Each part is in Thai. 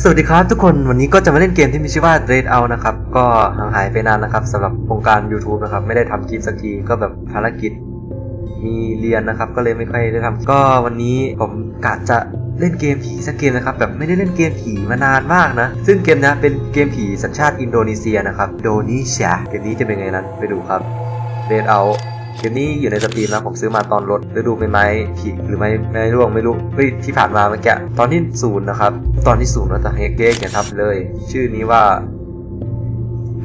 สวัสดีครับทุกคนวันนี้ก็จะมาเล่นเกมที่มีชื่อว่า Red Out นะครับ ก็ห่างหายไปนานนะครับสำหรับวงการ YouTube นะครับ ไม่ได้ทำคลิปสักทีก็แบบภารกิจ มีเรียนนะครับ ก็เลยไม่ค่อยได้ทำก็วันนี้ผมกะจะเล่นเกมผีสักเกมนะครับแบบไม่ได้เล่นเกมผีมานานมากนะ ซึ่งเกมนี้ยเป็นเกมผีสัญชาติอินโดนีเซียนะครับโดนีเซียเกมนี้จะเป็นไงนั้นไปดูครับ Red Out เกมนี้อยู่ในสตรีมนะผมซื้อมาตอนลดฤดูใบไม้ผีหรือไม่ไม่ร่วงไม่รู้เฮ้ยที่ผ่านมาเมื่อกี้ตอนที่ศูนย์นะครับ ตอนที่ศูนย์เราจะเฮกเกกเนี่ยทับเลย ชื่อนี้ว่า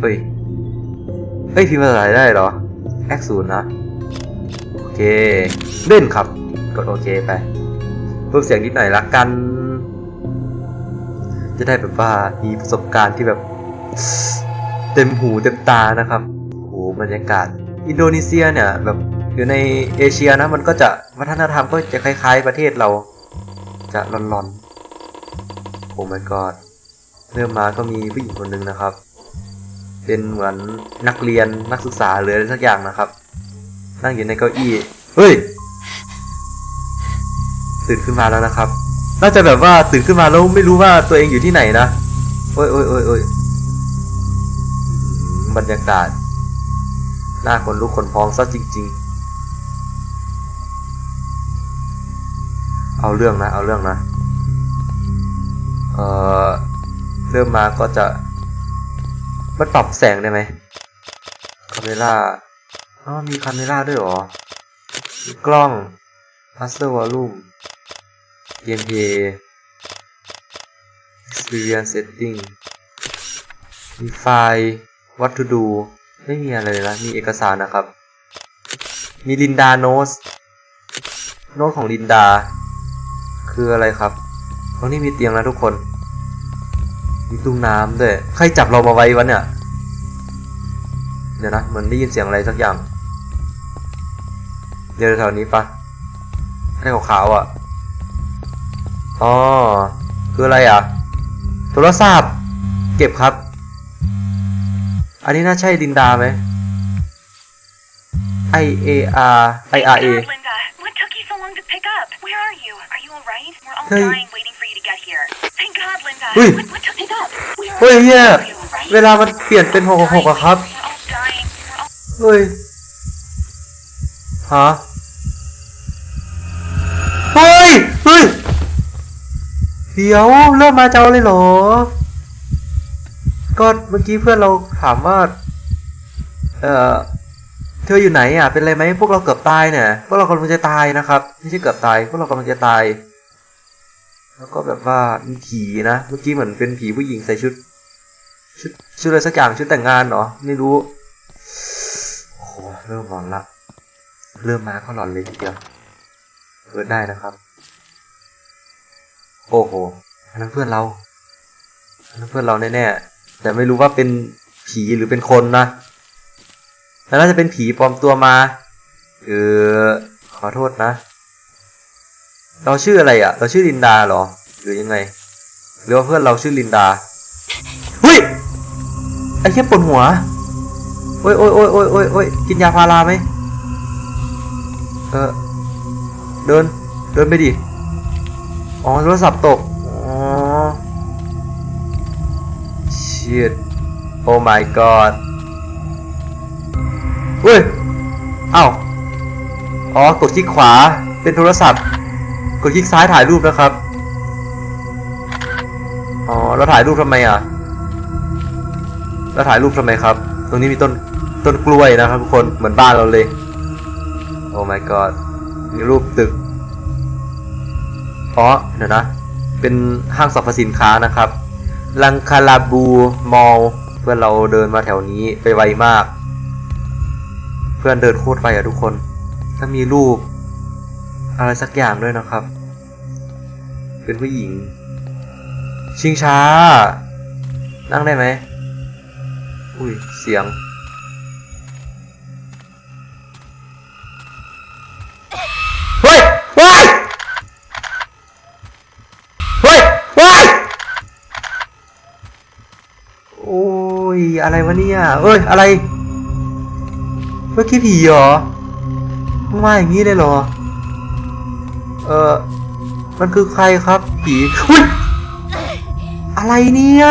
เฮ้ยเฮ้ยพิมพ์ภาษาไทยได้เหรอแอคศูนย์นะ โอเค เล่นครับ กดโอเคไปเพิ่มเสียงนิดหน่อยละกัน จะได้แบบว่ามีประสบการณ์ที่แบบ เต็มหูเต็มตานะครับโอ้โหบรรยากาศ อินโดนีเซียเนี่ยแบบอยู่ในเอเชียนะมันก็จะวัฒนธรรมก็จะคล้าย ๆ ประเทศเรา จะร้อนๆ โอ้ my god เริ่มมาก็มีผู้หญิงคนหนึ่งนะครับ เป็นเหมือนนักเรียนนักศึกษาหรืออะไรสักอย่างนะครับ นั่งอยู่ในเก้าอี้ เฮ้ย ตื่นขึ้นมาแล้วนะครับ น่าจะแบบว่าตื่นขึ้นมาแล้วไม่รู้ว่าตัวเองอยู่ที่ไหนนะ โอ้ยโอ้ยโอ้ยโอ้ยบรรยากาศ หน้าคนลุกคนพองซะจริง ๆ เอาเรื่องนะ เอาเรื่องนะเอ่อเริ่มมาก็จะ มันปรับแสงได้ไหมคาเมล่าอ๋อมีคาเมล่าด้วยหรอ มีกล้อง master volume gameplay experience setting มีไฟล์ what to do ไม่มีอะไรเลยนะมีเอกสารนะครับ มีลินดาโนสโน้ตของลินดา คืออะไรครับตรงนี้มีเตียงนะทุกคน มีตู้น้ำด้วย ใครจับเรามาไว้วะเนี่ย เดี๋ยวนะ เหมือนได้ยินเสียงอะไรสักอย่าง เดี๋ยวแถวนี้ปะไอ้ขาวๆอะ อ๋อ คืออะไรอะ โทรศัพท์ เก็บครับ อันนี้น่าใช่ดินดาไหม I A R I R A God, Linda, what took you so long to pick up? Where are you? Are you alright? We're all Hey. dying waiting for you to get here. Thank God, Linda. Hey. What, what took you up? Where เฮ้ย are เฮีย you? Are you alright? เวลามันเปลี่ยนเป็นหกหกอะครับ We're all dying. We're all เฮ้ย ฮะ เฮ้ย เฮ้ย เดี๋ยวเริ่มมาเจ้าเลยเหรอ ก็เมื่อกี้เพื่อนเราถามว่า เออเธออยู่ไหนอะ เป็นไรไหมพวกเราเกือบตายเนี่ย พวกเรากำลังจะตายนะครับ ไม่ใช่เกือบตาย พวกเรากำลังจะตาย แล้วก็แบบว่ามีผีนะ เมื่อกี้เหมือนเป็นผีผู้หญิงใส่ชุด ชุดชุดอะไรสักอย่างชุดแต่งงานเหรอ ไม่รู้ โอ้โห เริ่มหลอนละ เริ่มมาก็หลอนเลยทีเดียวเปิดได้นะครับ โอ้โหอันนั้นเพื่อนเราอันนั้นเพื่อนเราแน่ๆ แต่ไม่รู้ว่าเป็นผีหรือเป็นคนนะแต่น่าจะเป็นผีปลอมตัวมาเออขอโทษนะ เราชื่ออะไรอะ่ะ เราชื่อลินดาเหรอ หรือยังไง หรือว่าเพื่อนเราชื่อลินดาเฮ้ยไอ้แค่ปวดหัวโอ้ยโอ้ยโอ้ยโอ้ยโอ้ยโอ้ยกินยาพาราไหมเออเดิน เดินไปดิ อ๋อโทรศัพท์ตก shit oh my god เฮ้ย เอ้า อ๋อ กดคลิกขวา เป็นโทรศัพท์ กดคลิกซ้ายถ่ายรูปนะครับ อ๋อ เราถ่ายรูปทำไมอะ เราถ่ายรูปทำไมครับ ตรงนี้มีต้น ต้นกล้วยนะครับทุกคน เหมือนบ้านเราเลย โอ้ my god มีรูปตึก อ๋อ เดี๋ยวนะ เป็นห้างสรรพสินค้านะครับ ลังคาลาบูมอลเพื่อนเราเดินมาแถวนี้ไปไวมาก เพื่อนเดินโคตรไปอะทุกคนถ้ามีรูป อะไรสักอย่างด้วยนะครับ เป็นผู้หญิง ชิงช้า นั่งได้ไหม อุ้ย เสียง อะไรวะเนี่ย เอ้ย อะไร เมื่อกี้ผีเหรอมึงมาอย่างนี้เลยเหรอ เออมันคือใครครับ ผีอุ้ยอะไรเนี่ย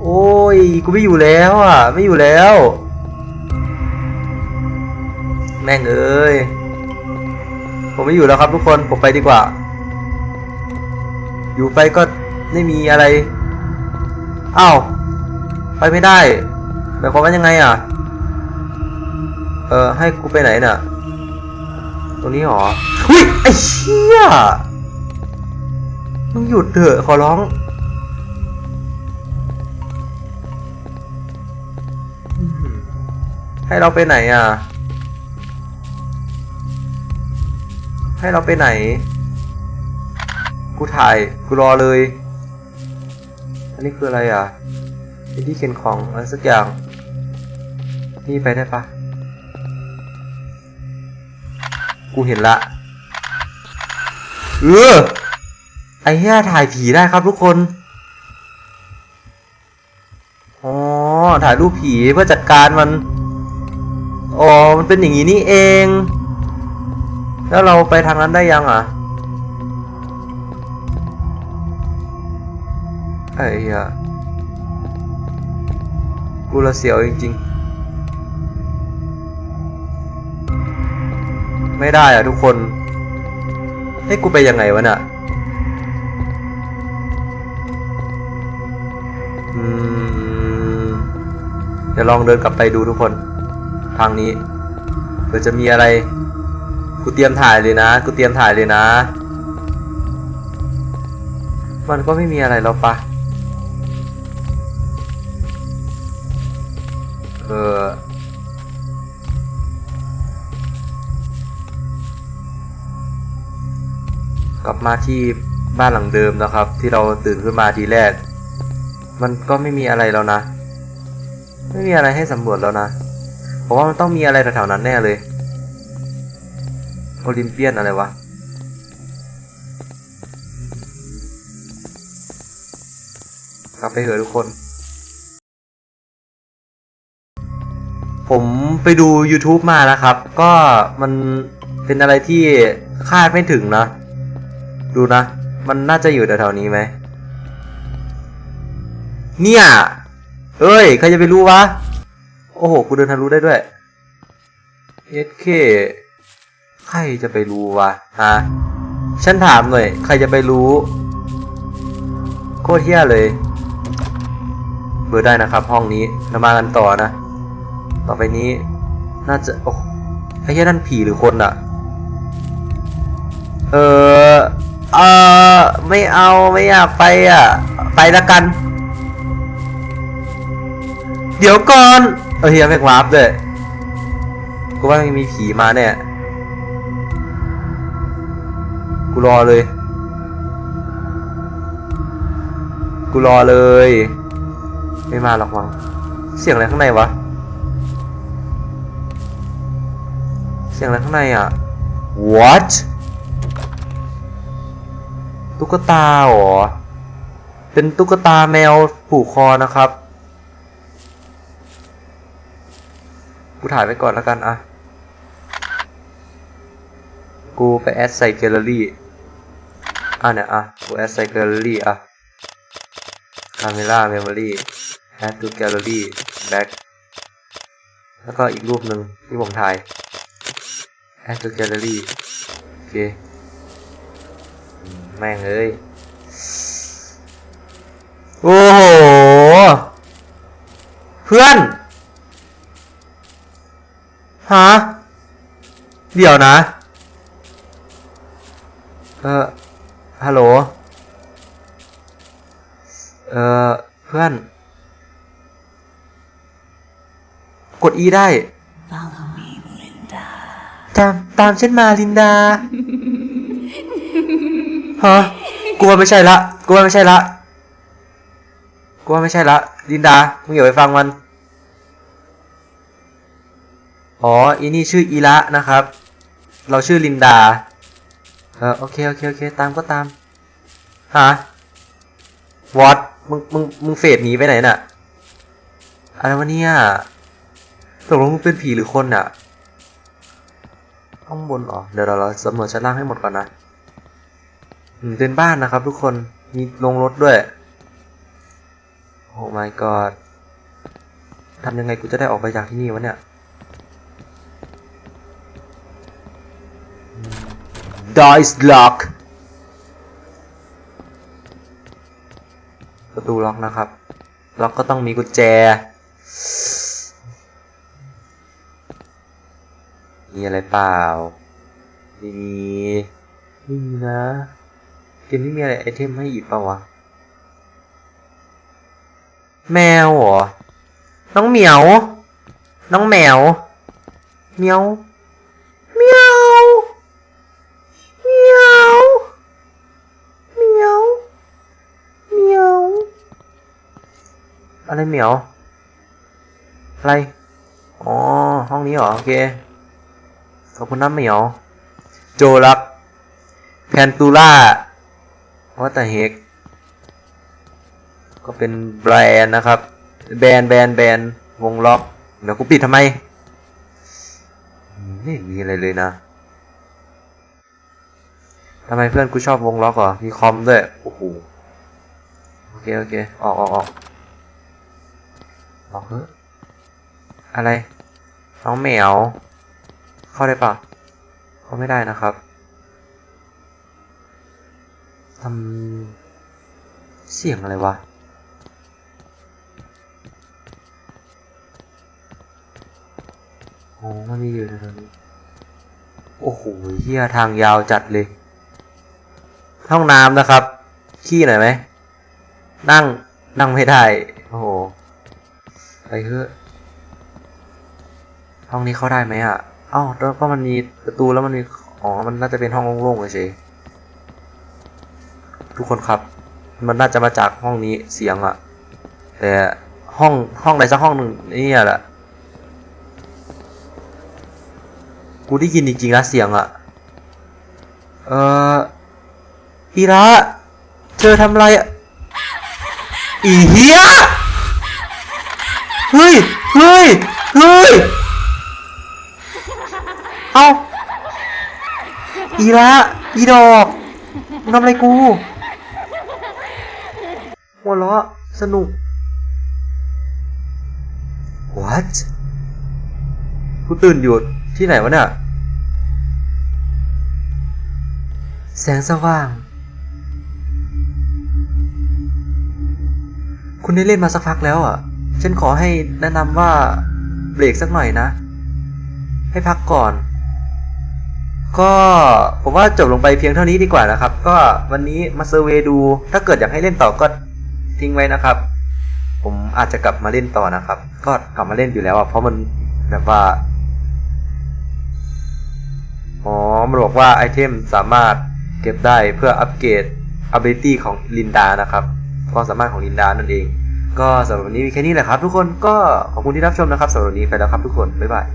โอ้ย กูไม่อยู่แล้วอะ ไม่อยู่แล้ว แม่งเอ้ย ผมไม่อยู่แล้วครับทุกคน ผมไปดีกว่า อยู่ไปก็ไม่มีอะไร อ้าว ไปไม่ได้หมายความว่ายังไงอะ เออ ให้กูไปไหนน่ะ ตรงนี้หรออุ้ย ไอ้เชี่ยมึงหยุดเถอะ ขอร้อง ให้เราไปไหนอะ ให้เราไปไหน กูถ่าย กูรอเลย อันนี้คืออะไรอะไอ้ที่เขียนของอะไรสักอย่าง นี่ไปได้ปะกูเห็นละ เออ ไอ้เหี้ยถ่ายผีได้ครับทุกคน อ๋อ ถ่ายรูปผีเพื่อจัดการมัน อ๋อ มันเป็นอย่างนี้นี่เอง แล้วเราไปทางนั้นได้ยังอะ ไอ้เหี้ยกูละเสียวจริงๆ ไม่ได้อะทุกคนให้กูไปยังไงวะน่ะอืมเดี๋ยวลองเดินกลับไปดูทุกคน ทางนี้เผื่อจะมีอะไร กูเตรียมถ่ายเลยนะ กูเตรียมถ่ายเลยนะ มันก็ไม่มีอะไรแล้วปะ ออกลับมาที่บ้านหลังเดิมนะครับ ที่เราตื่นขึ้นมาทีแรก มันก็ไม่มีอะไรแล้วนะ ไม่มีอะไรให้สำรวจแล้วนะเพราะว่ามันต้องมีอะไรแถวๆนั้นแน่เลยโอลิมเปียนอะไรวะกลับไปเถอะทุกคน ผมไปดู YouTube มาแล้วครับ ก็มันเป็นอะไรที่คาดไม่ถึงนะ ดูนะ มันน่าจะอยู่แถวๆนี้ไหม เนี่ย เอ้ย ใครจะไปรู้วะ โอ้โห กูเดินทะลุได้ด้วย SK ใครจะไปรู้วะฮะ ฉันถามหน่อย ใครจะไปรู้ โคตรเฮี้ยเลยเปิดได้นะครับ ห้องนี้เรามากันต่อนะ ต่อไปนี้ น่าจะ โอ้ไอ้เหี้ยนั่นผีหรือคนอะเออเออไม่เอาไม่อยากไปอะ ไปละกัน เดี๋ยวก่อน เออเฮียแม่งวาร์ปด้วยกูว่ามันมีผีมาเนี่ยกูรอเลย กูรอเลย ไม่มาหรอกมั้งเสียงอะไรข้างในวะ สียงอะไรข้างในอะ what ตุ๊กตาเหรอ เป็นตุ๊กตาแมวผูกคอนะครับ กูถ่ายไว้ก่อนแล้วกันอะกูไปแอดใส่แกลเลอรี่ อะเนี่ยอะ กูแอดใส่แกลเลอรี่อะ Camera Memory Add to Gallery Back แล้วก็อีกรูปหนึ่งที่ผมถ่าย to Gallery โอเคอืมแม่งเอ้ย โอ้โห เพื่อน ฮะ เดี๋ยวนะ เออฮัลโหล เออเพื่อน กด E ได้ ตามตามฉันมาลินดาฮะกลัวไม่ใช่ละกลัวไม่ใช่ละกลัวไม่ใช่ละลินดามึงอย่าไปฟังมัน อ๋ออีนี่ชื่ออีละนะครับ เราชื่อลินดาเออโอเคโอเคโอเคตามก็ตามฮะวอตมึงมึงมึงเฟดหนีไปไหนน่ะอะไรวะเนี่ยตกลงมึงเป็นผีหรือคนน่ะ ข้างบนอ๋อเดี๋ยวเราสำรวจชั้นล่างให้หมดก่อนนะเป็นบ้านนะครับทุกคนมีโรงรถด้วย โอ้ my god ทำยังไงกูจะได้ออกไปจากที่นี่วะเนี่ย Door is locked ประตูล็อกนะครับ ล็อกก็ต้องมีกุญแจ มีอะไรเปล่าไม่มีไม่มีนะเกมนี้มีอะไรไอเทมให้หยิบเปล่าวะ แมวเหรอ น้องเหมียว น้องแมวเหมียวเหมียวเหมียวเหมียวเหมียว อะไรเหมียว อะไร อ๋อ ห้องนี้เหรอ โอเค ขอบคุณน้ำเหมียว โจรักแพนตูล่าว่าแต่เฮกก็เป็นแบรนด์นะครับ แบรนด์แบรนด์แบรนด์วงล็อก เดี๋ยวกูปิดทำไม ไม่มีอะไรเลยนะทำไมเพื่อนกูชอบวงล็อกเหรอ มีคอมด้วย โอ้โห โอเค โอเค ออกออกออกออกเฮ้อะไร น้องแมว เข้าได้ปะเข้าไม่ได้นะครับทำเสียงอะไรวะ โอ้มันมีอยู่ในตรงนี้โอ้โหเฮียทางยาวจัดเลย ห้องน้ำนะครับ ขี้หน่อยไหม นั่ง นั่งไม่ได้ โอ้โห ไปเถอะห้องนี้เข้าได้ไหมอะ อ้าแล้วก็มันมีประตูแล้วมันมีอ๋อ มันน่าจะเป็นห้องโล่งๆเฉยทุกคนครับ มันน่าจะมาจากห้องนี้เสียงอะแต่ห้องห้องใดสักห้องหนึ่งนี่แหละกูได้ยินจริงๆนะเสียงอะเอออีระเธอทำอะไรอะอีเหี้ยเฮ้ยเฮ้ยเฮ้ย อาอีระอีดอกมึงทำอะไรกู หัวเราะสนุก what กูตื่นอยู่ที่ไหนวะเนี่ย แสงสว่าง คุณได้เล่นมาสักพักแล้วอะ ฉันขอให้แนะนำว่าเบรกสักหน่อยนะ ให้พักก่อน ก็ผมว่าจบลงไปเพียงเท่านี้ดีกว่านะครับ ก็วันนี้มาเซอร์เวดู ถ้าเกิดอยากให้เล่นต่อก็ทิ้งไว้นะครับ ผมอาจจะกลับมาเล่นต่อนะครับ ก็กลับมาเล่นอยู่แล้วอะเพราะมันแบบว่าอ๋อมันบอกว่าไอเทมสามารถเก็บได้เพื่ออัปเกรด ability ของลินดานะครับความสามารถของลินดานั่นเอง ก็สำหรับวันนี้มีแค่นี้แหละครับ ทุกคนก็ขอบคุณที่รับชมนะครับสำหรับวันนี้ไปแล้วครับทุกคนบ๊ายบาย